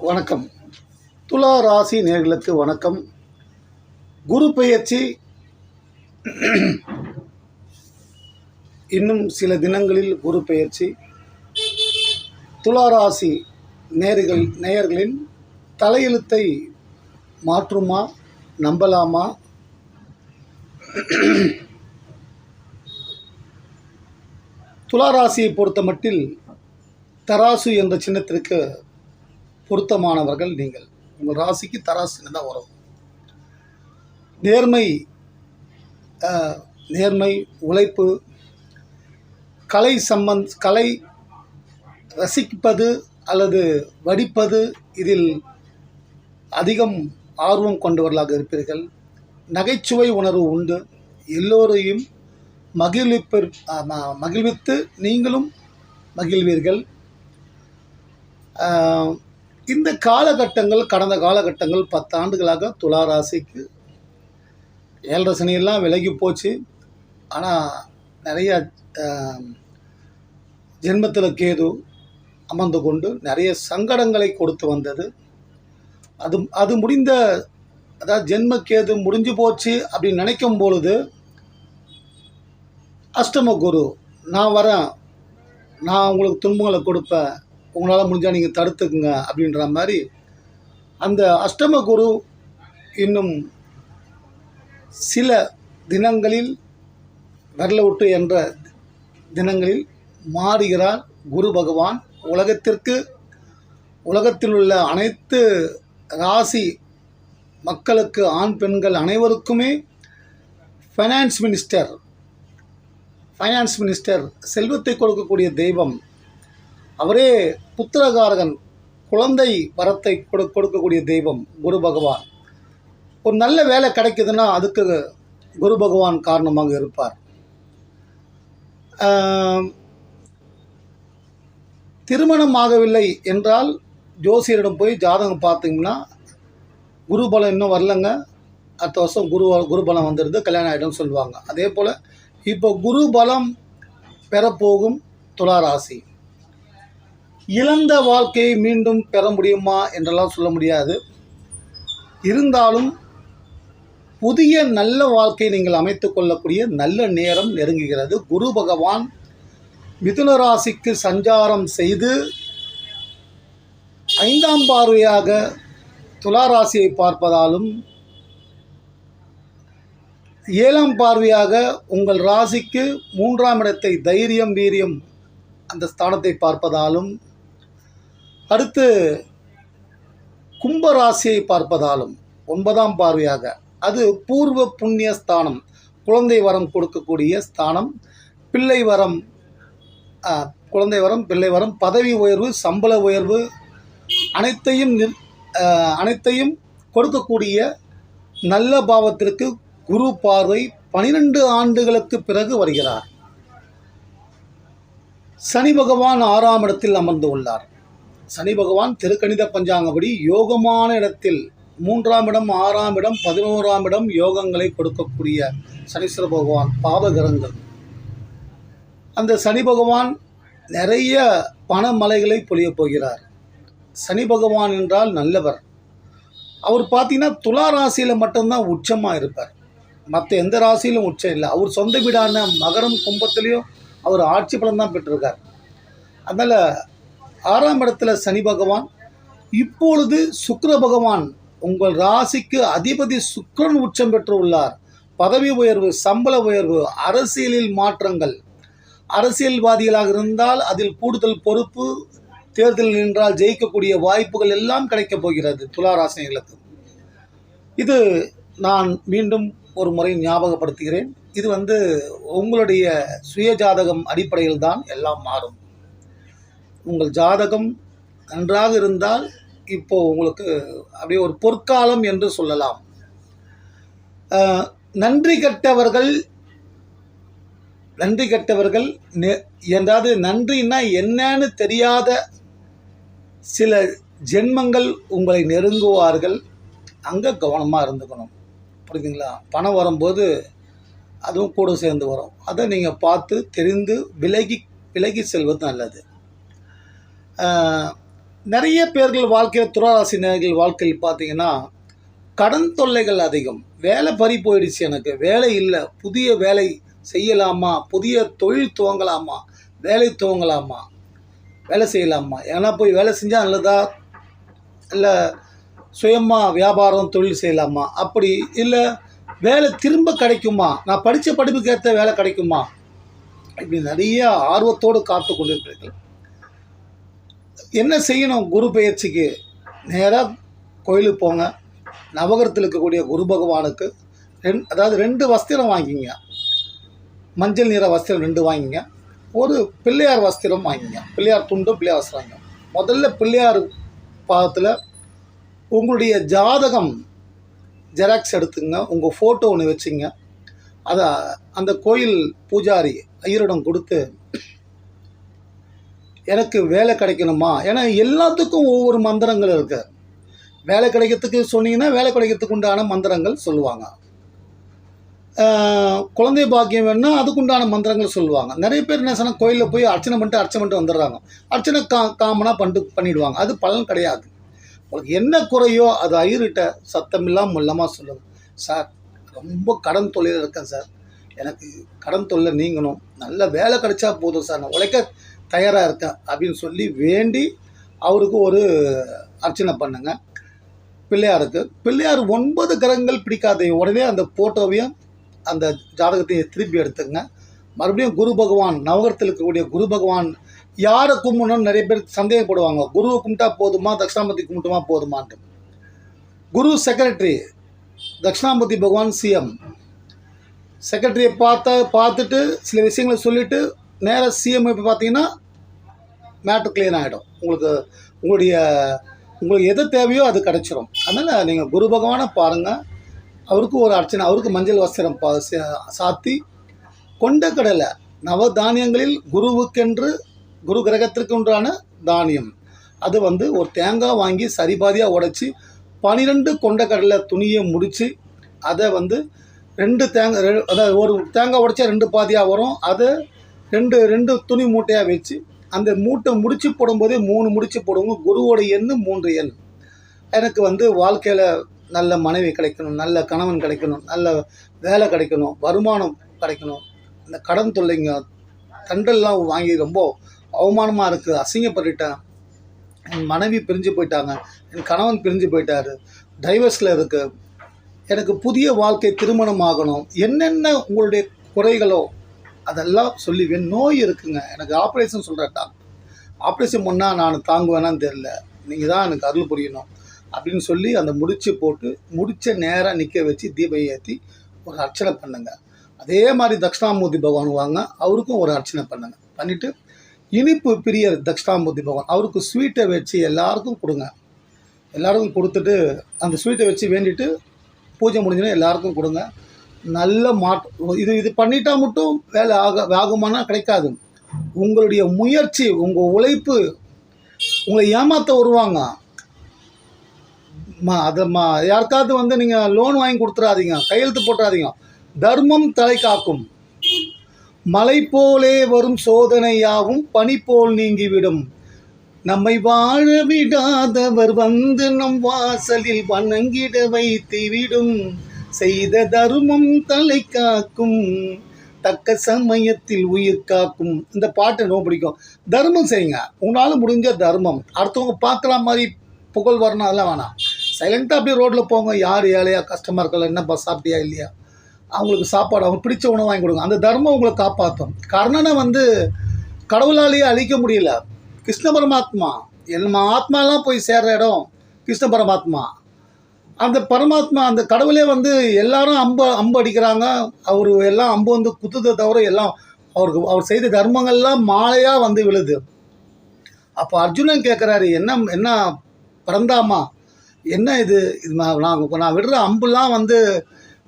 வணக்கம். துலா ராசி நேர்களுக்கு வணக்கம். குரு பெயர்ச்சி இன்னும் சில தினங்களில் குரு பெயர்ச்சி. துலா ராசி நேர்கள் நேயர்களின் தலையெழுத்தை மாற்றுமா நம்பலாமா? துலா ராசியை பொறுத்த மட்டில் தராசு என்ற சின்னத்திற்கு பொருத்தமானவர்கள் நீங்கள். உங்கள் ராசிக்கு தராசுன்னு தான் வரும் நேர்மை நேர்மை உழைப்பு கலை சம்பந்த் கலை ரசிப்பது அல்லது வடிப்பது இதில் அதிகம் ஆர்வம் கொண்டவர்களாக இருப்பீர்கள். நகைச்சுவை உணர்வு உண்டு. எல்லோரையும் மகிழ்விப்பர் மகிழ்வித்து நீங்களும் மகிழ்வீர்கள். இந்த காலகட்டங்கள் கடந்த காலகட்டங்கள் பத்தாண்டுகளாக துலா ராசிக்கு ஏழரை சனியெல்லாம் விலகி போச்சு. ஆனால் நிறைய ஜென்மத்தில் கேது அமர்ந்து கொண்டு நிறைய சங்கடங்களை கொடுத்து வந்தது. அது அது முடிந்த அதாவது ஜென்ம கேது முடிஞ்சு போச்சு அப்படின்னு நினைக்கும் பொழுது அஷ்டம குரு நான் வரேன் நான் உங்களுக்கு துன்பங்களை கொடுப்பேன் உங்களால் முடிஞ்சால் நீங்கள் தடுத்துக்குங்க அப்படின்ற மாதிரி அந்த அஷ்டம குரு இன்னும் சில தினங்களில் வரல விட்டு என்ற தினங்களில் மாறுகிறார். குரு பகவான் உலகத்திற்கு உலகத்தில் உள்ள அனைத்து ராசி மக்களுக்கு ஆண் பெண்கள் அனைவருக்குமே ஃபைனான்ஸ் மினிஸ்டர் ஃபைனான்ஸ் மினிஸ்டர் செல்வத்தை கொடுக்கக்கூடிய தெய்வம் அவரே புத்திரகாரகன் குழந்தை வரத்தை கொடு கொடுக்கக்கூடிய தெய்வம் குரு பகவான். ஒரு நல்ல வேலை கிடைக்குதுன்னா அதுக்கு குரு பகவான் காரணமாக இருப்பார். திருமணம் ஆகவில்லை என்றால் ஜோசியரிடம் போய் ஜாதகம் பார்த்தீங்கன்னா குருபலம் இன்னும் வரலங்க. அடுத்த வருஷம் குரு குருபலம் வந்துடுது கல்யாணம் ஆகிடும்னு சொல்லுவாங்க. அதே போல் இப்போ குருபலம் பெறப்போகும் துளாராசி இழந்த வாழ்க்கையை மீண்டும் பெற முடியுமா என்றெல்லாம் சொல்ல முடியாது. இருந்தாலும் புதிய நல்ல வாழ்க்கையை நீங்கள் அமைத்து கொள்ளக்கூடிய நல்ல நேரம் நெருங்குகிறது. குரு பகவான் மிதுன ராசிக்கு சஞ்சாரம் செய்து ஐந்தாம் பார்வையாக துலா ராசியை பார்ப்பதாலும் ஏழாம் பார்வையாக உங்கள் ராசிக்கு மூன்றாம் இடத்தை தைரியம் வீரியம் அந்த ஸ்தானத்தை பார்ப்பதாலும் அடுத்து கும்பராசியை பார்ப்பதாலும் ஒன்பதாம் பார்வையாக அது பூர்வ புண்ணிய ஸ்தானம் குழந்தை வரம் கொடுக்கக்கூடிய ஸ்தானம் பிள்ளை வரம் குழந்தை வரம் பிள்ளை வரம் பதவி உயர்வு சம்பள உயர்வு அனைத்தையும் நிர்- அனைத்தையும் கொடுக்கக்கூடிய நல்ல பாவத்திற்கு குரு பார்வை பனிரெண்டு ஆண்டுகளுக்கு பிறகு வருகிறார். சனி பகவான் ஆறாம் இடத்தில் அமர்ந்து உள்ளார். சனி பகவான் திருக்கணித பஞ்சாங்கப்படி யோகமான இடத்தில் மூன்றாம் இடம் ஆறாம் இடம் பதினோராம் இடம் யோகங்களை கொடுக்கக்கூடிய சனீஸ்வர பகவான் பாவகரங்கள் அந்த சனி பகவான் நிறைய பணமலைகளை பொழியப் போகிறார். சனி பகவான் என்றால் நல்லவர். அவர் பார்த்தீங்கன்னா துலா ராசியில் மட்டும்தான் உச்சமாக இருப்பார். மற்ற எந்த ராசியிலும் உச்சம் இல்லை. அவர் சொந்த வீடான மகரம் கும்பத்துலேயும் அவர் ஆட்சி பலம் தான் பெற்றிருக்கார். அதனால் ஆறாம் இடத்துல சனி பகவான். இப்பொழுது சுக்கர பகவான் உங்கள் ராசிக்கு அதிபதி சுக்கரன் உச்சம் பெற்றுள்ளார். பதவி உயர்வு சம்பள உயர்வு அரசியலில் மாற்றங்கள். அரசியல்வாதிகளாக இருந்தால் அதில் கூடுதல் பொறுப்பு தேர்தலில் நின்றால் ஜெயிக்கக்கூடிய வாய்ப்புகள் எல்லாம் கிடைக்கப் போகிறது துளாராசினிகளுக்கு இது நான் மீண்டும் ஒரு முறை ஞாபகப்படுத்துகிறேன். இது வந்து உங்களுடைய சுயஜாதகம் அடிப்படையில் தான் எல்லாம் மாறும். உங்கள் ஜாதகம் நன்றாக இருந்தால் இப்போ உங்களுக்கு அப்படியே ஒரு பொற்காலம் என்று சொல்லலாம். நன்றி கெட்டவர்கள் நன்றி கெட்டவர்கள் நெ- என்றாவது நன்றின்னா என்னன்னு தெரியாத சில ஜென்மங்கள் உங்களை நெருங்குவார்கள். அங்கே கவனமாக இருந்துக்கணும். புரியுதுங்களா? பணம் வரும்போது அதுவும் கூட சேர்ந்து வரும். அதை நீங்கள் பார்த்து தெரிந்து விலகி விலகி செல்வது நல்லது. நிறைய பேர்கள் வாழ்க்கையில் துளாராசி நேர்கள் வாழ்க்கையில் பார்த்தீங்கன்னா கடன் தொல்லைகள் அதிகம். வேலை பறி போயிடுச்சு எனக்கு. வேலை இல்லை. புதிய வேலை செய்யலாமா? புதிய தொழில் துவங்கலாமா? வேலை துவங்கலாமா? வேலை செய்யலாமா? ஏன்னா போய் வேலை செஞ்சால் நல்லதா? இல்லை சுயமாக வியாபாரம் தொழில் செய்யலாமா? அப்படி இல்லை வேலை திரும்ப கிடைக்குமா? நான் படித்த படிப்புக்கு ஏற்ற வேலை கிடைக்குமா? இப்படி நிறைய ஆர்வத்தோடு காத்து கொண்டிருப்பீர்கள் என்ன செய்யணும்? குரு பயிற்சிக்கு நேராக கோயிலுக்கு போங்க. நவகரத்தில் இருக்கக்கூடிய குரு பகவானுக்கு ரெண் அதாவது ரெண்டு வஸ்திரம் வாங்கிங்க. மஞ்சள் நிற வஸ்திரம் ரெண்டு வாங்கிங்க. ஒரு பிள்ளையார் வஸ்திரம் வாங்கிங்க. பிள்ளையார் துண்டும் பிள்ளையார் வஸ்திரம் வாங்கிங்க. முதல்ல பிள்ளையார் பாதத்தில் உங்களுடைய ஜாதகம் ஜெராக்ஸ் எடுத்துங்க. உங்கள் ஃபோட்டோ ஒன்று வச்சுங்க. அதை அந்த கோயில் பூஜாரி ஐயரிடம் கொடுத்து எனக்கு வேலை கிடைக்கணுமா? ஏன்னா எல்லாத்துக்கும் ஒவ்வொரு மந்திரங்கள் இருக்கு. வேலை கிடைக்கிறதுக்கு சொன்னீங்கன்னா வேலை கிடைக்கிறதுக்கு உண்டான மந்திரங்கள் சொல்லுவாங்க. குழந்தை பாக்கியம் வேணும்னா அதுக்குண்டான மந்திரங்கள் சொல்லுவாங்க. நிறைய பேர் என்ன சொன்னால் கோயிலில் போய் அர்ச்சனை பண்ணிட்டு அர்ச்சனை பண்ணிட்டு வந்துடுறாங்க. அர்ச்சனை கா காமனாக பண்ணிட்டு பண்ணிடுவாங்க. அது பலன் கிடையாது. உங்களுக்கு என்ன குறையோ அது ஐயர்கிட்ட சத்தம் இல்லாமல் இல்லாமல் சார் ரொம்ப கடன் தொல்லையில் இருக்கேன் சார். எனக்கு கடன் தொல்லை நீங்கணும். நல்ல வேலை கிடைச்சா போதும் சார். நான் உழைக்க தயாராக இருக்கேன் அப்படின்னு சொல்லி வேண்டி அவருக்கு ஒரு அர்ச்சனை பண்ணுங்க. பிள்ளையாருக்கு. பிள்ளையார் ஒன்பது கிரகங்கள் பிடிக்காத உடனே அந்த ஃபோட்டோவையும் அந்த ஜாதகத்தையும் திருப்பி எடுத்துங்க மறுபடியும் குரு பகவான் நவகரத்தில் இருக்கக்கூடிய குரு பகவான் யாரை கும்பிடணும்னு நிறைய பேர் சந்தேகப்படுவாங்க. குருவை கும்பிட்டா போதுமா தட்சிணாமூர்த்தி கும்பிட்டுமா போதுமான்ட்டு. குரு செக்ரட்டரி தட்சிணாமூர்த்தி பகவான் சிஎம் செக்ரட்டரியை பார்த்த பார்த்துட்டு சில விஷயங்களை சொல்லிவிட்டு நேராக சிஎம் இப்போ பார்த்தீங்கன்னா மேட்ரு க்ளீன் ஆகிடும் உங்களுக்கு உங்களுடைய உங்களுக்கு எது தேவையோ அது கிடச்சிரும். அதனால் நீங்கள் குரு பகவானை பாருங்கள் அவருக்கு ஒரு அர்ச்சனை அவருக்கு மஞ்சள் வஸ்திரம் பா கொண்ட கடலை நவதானியங்களில் குருவுக்கென்று குரு கிரகத்திற்குன்றான தானியம். அது வந்து ஒரு தேங்காய் வாங்கி சரிபாதியாக உடைச்சி பனிரெண்டு கொண்டக்கடலை துணியை முடித்து அதை வந்து ரெண்டு தேங்காய் ரெ- அதாவது ஒரு தேங்காய் உடைச்சா ரெண்டு பாதியாக வரும். அதை ரெண்டு ரெண்டு துணி மூட்டையாக வச்சு அந்த மூட்டை முடிச்சு போடும்போதே மூணு முடிச்சு போடுவோங்க குருவோட எண்ணு மூன்று எண். எனக்கு வந்து வாழ்க்கையில் நல்ல மனைவி கிடைக்கணும் நல்ல கணவன் கிடைக்கணும் நல்ல வேலை கிடைக்கணும் வருமானம் கிடைக்கணும். இந்த கடன் தொல்லைங்க தண்டெல்லாம் வாங்கி ரொம்ப அவமானமாக இருக்குது அசிங்கப்பட்டுட்டேன். என் மனைவி பிரிஞ்சு போயிட்டாங்க. என் கணவன் பிரிஞ்சு போயிட்டாரு. டைவர்ஸில் இருக்குது எனக்கு புதிய வாழ்க்கை திருமணம் ஆகணும். என்னென்ன உங்களுடைய குறைகளோ அதெல்லாம் சொல்லி நோய் இருக்குங்க. எனக்கு ஆப்ரேஷன் சொல்கிற டாக்டர் ஆப்ரேஷன் பண்ணால் நான் தாங்குவேனான்னு தெரில நீங்கள் தான் எனக்கு அருள் புரியணும். அப்படின்னு சொல்லி அந்த முடிச்சு போட்டு முடிச்ச நேராக நிற்க வச்சு தீபம் ஏற்றி ஒரு அர்ச்சனை பண்ணுங்க. அதே மாதிரி தக்ஷணாமூர்த்தி பகவான் வாங்க அவருக்கும் ஒரு அர்ச்சனை பண்ணுங்க. பண்ணிவிட்டு இனிப்பு பிரியர் தக்ஷணாமூர்த்தி பகவான் அவருக்கு ஸ்வீட்டை வச்சு எல்லாருக்கும் கொடுங்க. எல்லாருக்கும் கொடுத்துட்டு அந்த ஸ்வீட்டை வச்சு வேண்டிட்டு பூஜை முடிஞ்சோன்னா எல்லாருக்கும் கொடுங்க. நல்ல மாற்றம். இது இது பண்ணிட்டா மட்டும் வேலை ஆக ஆகுமானா கிடைக்காது. உங்களுடைய முயற்சி உங்கள் உழைப்பு உங்களை ஏமாற்ற வருவாங்க. மா அதை மா யாருக்காவது வந்து நீங்கள் லோன் வாங்கி கொடுத்துறாதீங்க கையெழுத்து போட்டுறாதீங்க. தர்மம் தலை காக்கும். மலை போலே வரும் சோதனையாவும் பனி போல் நீங்கிவிடும். நம்மை வாழ விடாதவர் வந்து நம் வாசலில் வணங்கிட வைத்து விடும் செய்த தர்மம் தலை காக்கும் தக்க சமயத்தில் உயிர் காக்கும். இந்த பாட்டு ரொம்ப பிடிக்கும். தர்மம் செய்யுங்க. உங்களால் முடிஞ்ச தர்மம். அடுத்தவங்க பார்க்குற மாதிரி புகழ் வரணும் அதெல்லாம் வேணாம். சைலண்ட்டாக அப்படியே ரோட்டில் போங்க. யார் ஏழையா கஷ்டமாக இருக்கல என்னப்பா சாப்பிட்டியா இல்லையா? அவங்களுக்கு சாப்பாடு அவங்க பிடிச்ச உணவு வாங்கி கொடுங்க. அந்த தர்மம் உங்களை காப்பாற்றும் கர்ணனை வந்து கடவுளாலேயே அழிக்க முடியல. கிருஷ்ண பரமாத்மா. நம்ம ஆத்மாலாம் போய் சேர்ற இடம் கிருஷ்ண பரமாத்மா. அந்த பரமாத்மா அந்த கடவுளே வந்து எல்லாரும் அம்பு அம்பு அடிக்கிறாங்க. அவர் எல்லாம் அம்பு வந்து குத்துதை தவிர எல்லாம் அவருக்கு அவர் செய்த தர்மங்கள்லாம் மாலையாக வந்து விழுது. அப்போ அர்ஜுனன் கேட்குறாரு என்ன என்ன பிறந்தாமா என்ன இது? இது நான் நான் நான் விடுற அம்புலாம் வந்து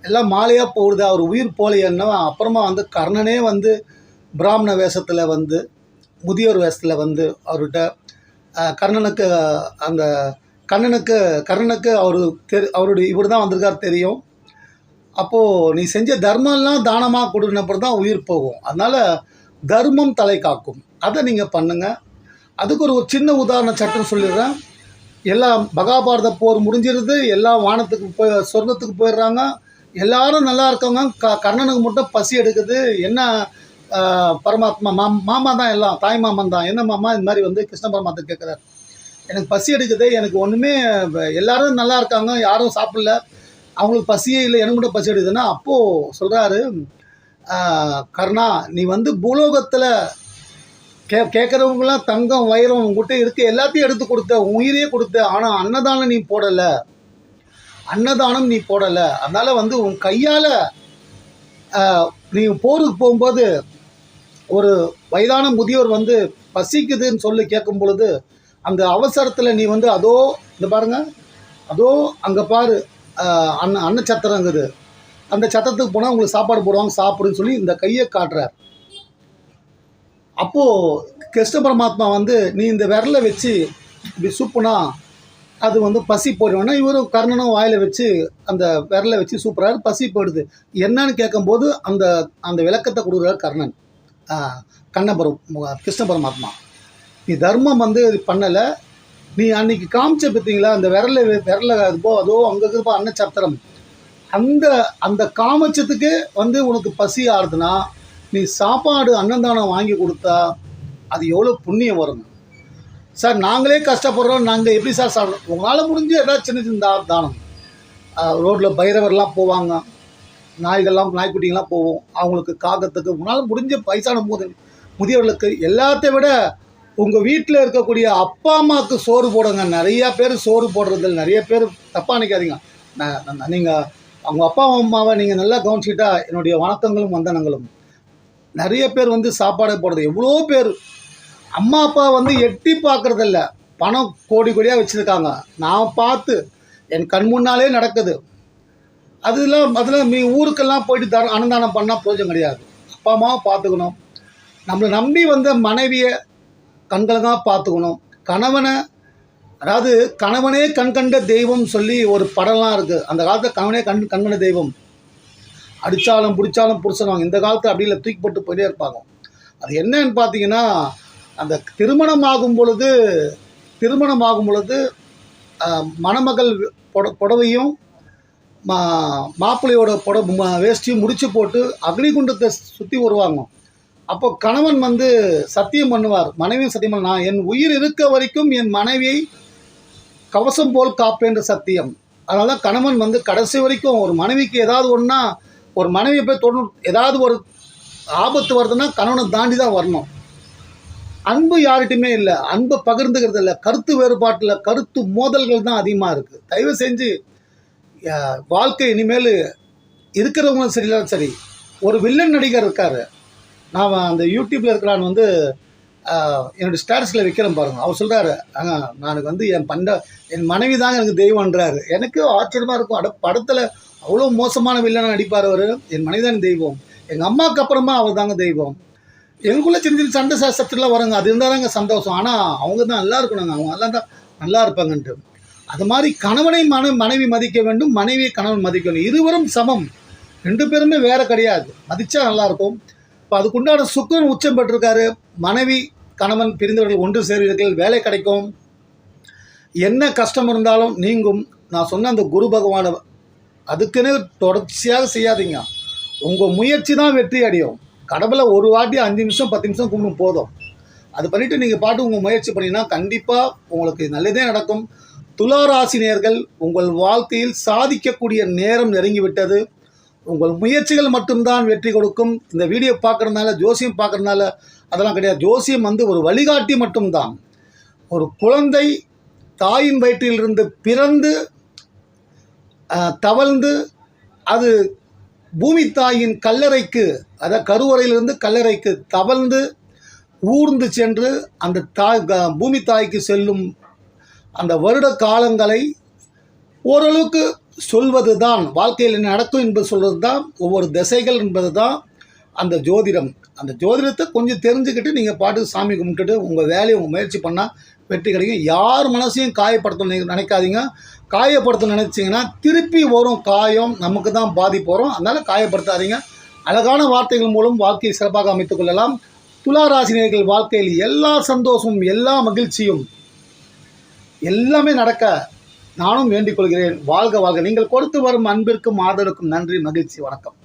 எல்லாம் மாலையாக போகுது. அவர் உயிர் போலையன்னா அப்புறமா வந்து கர்ணனே வந்து பிராமண வேஷத்தில் வந்து முதியோர் வேஷத்தில் வந்து அவர்கிட்ட கர்ணனுக்கு அந்த கண்ணனுக்கு கர்ணனுக்கு அவர் தெரி அவருடைய இவர் தான் வந்திருக்கார் தெரியும். அப்போது நீ செஞ்ச தர்மம்லாம் தானமாக கொடுனப்பறம் தான் உயிர் போகும். அதனால் தர்மம் தலை காக்கும். அதை நீங்கள் பண்ணுங்கள் அதுக்கு ஒரு சின்ன உதாரண சட்டம் சொல்லிடுறேன். எல்லாம் மகாபாரத போர் முடிஞ்சிருது. எல்லாம் வானத்துக்கு போய் சொர்க்கத்துக்கு போயிடுறாங்க. எல்லாரும் நல்லா இருக்கவங்க. க கர்ணனுக்கு மட்டும் பசி எடுக்குது. என்ன பரமாத்மா மாம் மாமா தான் எல்லாம் தாய் மாமன் தான். என்ன மாமா? இந்த மாதிரி வந்து கிருஷ்ண பரமாத்மா கேட்குறாரு எனக்கு பசி எடுக்குது. எனக்கு ஒன்றுமே எல்லாரும் நல்லா இருக்காங்க. யாரும் சாப்பிடல. அவங்களுக்கு பசியே இல்லை. எனக்கு மட்டும் பசி எடுக்குதுன்னா அப்போது சொல்கிறாரு கர்ணா நீ வந்து பூலோகத்தில் கே கேட்குறவங்களாம் தங்கம் வைரம் உங்ககிட்ட இருக்கு. எல்லாத்தையும் எடுத்து கொடுத்த. உன் உயிரையே கொடுத்த. ஆனால் அன்னதானம் நீ போடலை. அன்னதானம் நீ போடலை. அதனால் வந்து உன் கையால் நீ போருக்கு போகும்போது ஒரு வயதான முதியோர் வந்து பசிக்குதுன்னு சொல்லி கேட்கும் பொழுது அந்த அவசரத்தில் நீ வந்து அதோ இந்த பாருங்க அதோ அங்கே பாரு அன்ன அன்னச்சத்திரங்குது அந்த சத்திரத்துக்கு போனால் உங்களுக்கு சாப்பாடு போடுவாங்க சாப்பிடுன்னு சொல்லி இந்த கையை காட்டுறார். அப்போது கிருஷ்ண பரமாத்மா வந்து நீ இந்த விரலை வச்சு இப்படி சூப்புனா அது வந்து பசி போயிடுவேன்னா இவரும் கர்ணனும் வாயில் வச்சு அந்த விரலை வச்சு சூப்புறாரு பசி போயிடுது என்னன்னு கேட்கும்போது அந்த அந்த விளக்கத்தை கொடுக்குறாரு கர்ணன். கண்ணபுரம் கண்ணபரம் கிருஷ்ண பரமாத்மா. நீ தர்மம் வந்து இது பண்ணலை. நீ அன்னைக்கு காமிச்ச பார்த்தீங்களா அந்த விரல விரல அதுபோ அதோ அங்கே இருக்குப்போ அன்னச்சத்திரம் அந்த அந்த காமிச்சத்துக்கு வந்து உனக்கு பசி ஆறுதுன்னா நீ சாப்பாடு அன்னதானம் வாங்கி கொடுத்தா அது எவ்வளோ புண்ணியம் வரும். சார் நாங்களே கஷ்டப்படுறோம். நாங்கள் எப்படி சார் சாப்பிட்றோம் உங்களால் முடிஞ்சு ஏதாவது சின்ன சின்ன தானம். ரோட்டில் பைரவர்லாம் போவாங்க. நாய்கள்லாம் நாய்க்குட்டிங்கெல்லாம் போவோம். அவங்களுக்கு காகத்துக்கு உங்களால் முடிஞ்ச வயசான போது முதியவர்களுக்கு எல்லாத்தை விட உங்கள் வீட்டில் இருக்கக்கூடிய அப்பா அம்மாவுக்கு சோறு போடுங்க. நிறையா பேர் சோறு போடுறதில்ல. நிறைய பேர் தப்பாக நினைக்காதீங்க. நீங்கள் அவங்க அப்பா அம்மாவை நீங்கள் நல்லா கவனிச்சிக்கிட்டா என்னுடைய வணக்கங்களும் வந்தனங்களும். நிறைய பேர் வந்து சாப்பாடு போடுறது. எவ்வளோ பேர். அம்மா அப்பா வந்து எட்டி பார்க்குறதில்ல பணம் கோடி கோடியாக வச்சுருக்காங்க. நான் பார்த்து என் கண் முன்னாலே நடக்குது. அதெல்லாம் அதில் மீ ஊருக்கெல்லாம் போயிட்டு தர அன்னதானம் பண்ணால் பிரயோஜனம் கிடையாது. அப்பா அம்மாவை பார்த்துக்கணும். நம்மளை நம்பி வந்த மனைவியை கண்கலங்காக பார்த்துக்கணும். கணவனை அதாவது கணவனே கண் கண்ட தெய்வம் சொல்லி ஒரு படம்லாம் இருக்குது அந்த காலத்தில் கணவனே கண் கண்கண்ட தெய்வம். அடித்தாலும் பிடிச்சாலும் புருஷனுவாங்க இந்த காலத்தில் அப்படி இல்லை தூக்கிப்பட்டு போயிட்டே இருப்பாங்க. அது என்னன்னு பார்த்தீங்கன்னா அந்த திருமணம் ஆகும் பொழுது திருமணம் ஆகும் பொழுது மணமகள் புட புடவையும் மா மாப்பிள்ளையோட புட ம- வேஷ்டியும் முடிச்சு போட்டு அக்னிகுண்டத்தை சுற்றி வருவாங்க. அப்போ கணவன் வந்து சத்தியம் பண்ணுவார். மனைவியும் சத்தியம் பண்ண நான் என் உயிர் இருக்க வரைக்கும் என் மனைவியை கவசம் போல் காப்பேன்ற சத்தியம். அதனால தான் கணவன் வந்து கடைசி வரைக்கும் ஒரு மனைவிக்கு ஏதாவது ஒன்றா ஒரு மனைவியை போய் தொண்ணூ ஏதாவது ஒரு ஆபத்து வருதுன்னா கணவனை தாண்டி தான் வரணும். அன்பு யார்கிட்டையுமே இல்லை. அன்பை பகிர்ந்துக்கிறது இல்லை. கருத்து வேறுபாட்டில் கருத்து மோதல்கள் தான் அதிகமாக இருக்குது தயவு செஞ்சு வாழ்க்கை இனிமேல் இருக்கிறவங்களும் சரியில்லை சரி ஒரு வில்லன் நடிகர் இருக்கார். நான் அந்த யூடியூப்பில் இருக்கிறான்னு வந்து என்னுடைய ஸ்டேட்டஸில் வைக்கிறேன் பாருங்க. அவர் சொல்கிறாரு நான் வந்து என் பண்ட என் மனைவி தாங்க எனக்கு தெய்வம்ன்றாரு. எனக்கு ஆச்சரியமாக இருக்கும். அட படத்தில் அவ்வளோ மோசமான வில்லனை நடிப்பார் அவர். என் மனைவி தான் தெய்வம். எங்கள் அம்மாவுக்கு அப்புறமா அவர் தாங்க தெய்வம். எங்களுக்குள்ளே சின்ன சின்ன சண்டை சத்துலாம் வருங்க. அது இருந்தால் தாங்க சந்தோஷம். ஆனால் அவங்க தான் நல்லா இருக்கணுங்க. அவங்க எல்லாம் தான் நல்லா இருப்பாங்கன்ட்டு. அது மாதிரி கணவனை மன மனைவி மதிக்க வேண்டும். மனைவியை கணவன் மதிக்கணும். இருவரும் சமம். ரெண்டு பேருமே வேறு கிடையாது. மதித்தா நல்லாயிருக்கும் இப்போ அதுக்குண்டான சுக்கரன் உச்சம் பெற்றிருக்காரு. மனைவி கணவன் பிரிந்தவர்கள் ஒன்று சேர்வீர்கள். வேலை கிடைக்கும். என்ன கஷ்டம் இருந்தாலும் நீங்கும். நான் சொன்ன அந்த குரு பகவானை அதுக்குன்னு தொடர்ச்சியாக செய்யாதீங்க. உங்கள் முயற்சி தான் வெற்றி அடையும். கடவுளை ஒரு வாட்டி அஞ்சு நிமிஷம் பத்து நிமிஷம் கும்பிடும் போதும். அது பண்ணிவிட்டு நீங்கள் பாட்டு உங்கள் முயற்சி பண்ணிங்கன்னா கண்டிப்பாக உங்களுக்கு நல்லதே நடக்கும். துலா ராசினியர்கள் உங்கள் வாழ்க்கையில் சாதிக்கக்கூடிய நேரம் நெருங்கி விட்டது உங்கள் முயற்சிகள் மட்டும்தான் வெற்றி கொடுக்கும். இந்த வீடியோ பார்க்குறதுனால ஜோசியம் பார்க்குறதுனால அதெல்லாம் கிடையாது. ஜோசியம் வந்து ஒரு வழிகாட்டி மட்டும்தான். ஒரு குழந்தை தாயின் வயிற்றிலிருந்து பிறந்து தவழ்ந்து அது பூமி தாயின் கல்லறைக்கு அதாவது கருவறையிலிருந்து கல்லறைக்கு தவழ்ந்து ஊர்ந்து சென்று அந்த தாய் பூமி தாய்க்கு செல்லும் அந்த வருட காலங்களை ஓரளவுக்கு சொல்வது தான் வாழ்க்கையில் என்ன நடக்கும் என்பது சொல்வது தான் ஒவ்வொரு திசைகள் என்பது தான் அந்த ஜோதிடம். அந்த ஜோதிடத்தை கொஞ்சம் தெரிஞ்சுக்கிட்டு நீங்கள் பாட்டு சாமி கும்பிட்டுட்டு உங்கள் வேலையை உங்கள் முயற்சி பண்ணால் வெற்றி கிடைக்கும். யார் மனசையும் காயப்படுத்த நினைக்காதீங்க. காயப்படுத்த நினச்சிங்கன்னா திருப்பி வரும் காயம் நமக்கு தான் பாதிப்பு வரும். அதனால் காயப்படுத்தாதீங்க. அழகான வார்த்தைகள் மூலம் வாழ்க்கையை சிறப்பாக அமைத்துக் கொள்ளலாம். துளாராசினியர்கள் வாழ்க்கையில் எல்லா சந்தோஷமும் எல்லா மகிழ்ச்சியும் எல்லாமே நடக்க நானும் வேண்டிக் கொள்கிறேன். வாழ்க வாழ்க. நீங்கள் கொடுத்து வரும் அன்பிற்கும் ஆதரவுக்கும் நன்றி மகிழ்ச்சி வணக்கம்.